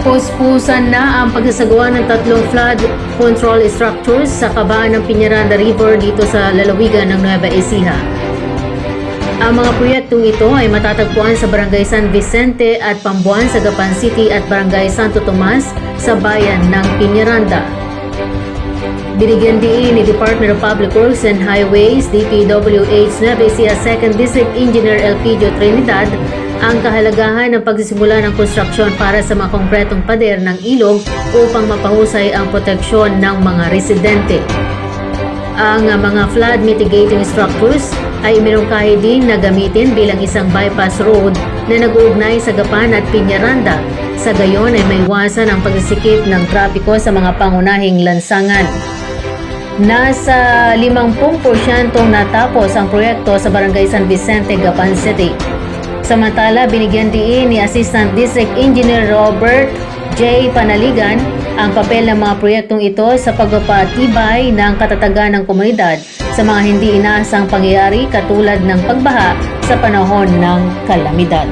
Puspusan na ang pagsasagawa ng tatlong flood control structures sa kabaan ng Piñaranda River dito sa lalawigan ng Nueva Ecija. Ang mga proyektong ito ay matatagpuan sa Barangay San Vicente at Pambuan sa Gapan City at Barangay Santo Tomas sa bayan ng Piñaranda. Binigyan din ni Department of Public Works and Highways, DPWH Nueva Ecija 2nd District Engineer Elpidio Trinidad ang kahalagahan ng pagsisimula ng konstruksyon para sa mga konkretong pader ng ilog upang mapahusay ang proteksyon ng mga residente. Ang mga flood mitigating structures ay iminungkahi din na gamitin bilang isang bypass road na nag-uugnay sa Gapan at Piñaranda. Sa gayon ay maiwasan ang pagsisikip ng trapiko sa mga pangunahing lansangan. Nasa 50% natapos ang proyekto sa Barangay San Vicente, Gapan City. Samantala, binigyan diin ni Assistant District Engineer Robert J. Panaligan ang papel ng mga proyektong ito sa pagpapatibay ng katatagan ng komunidad sa mga hindi inaasang pangyayari katulad ng pagbaha sa panahon ng kalamidad.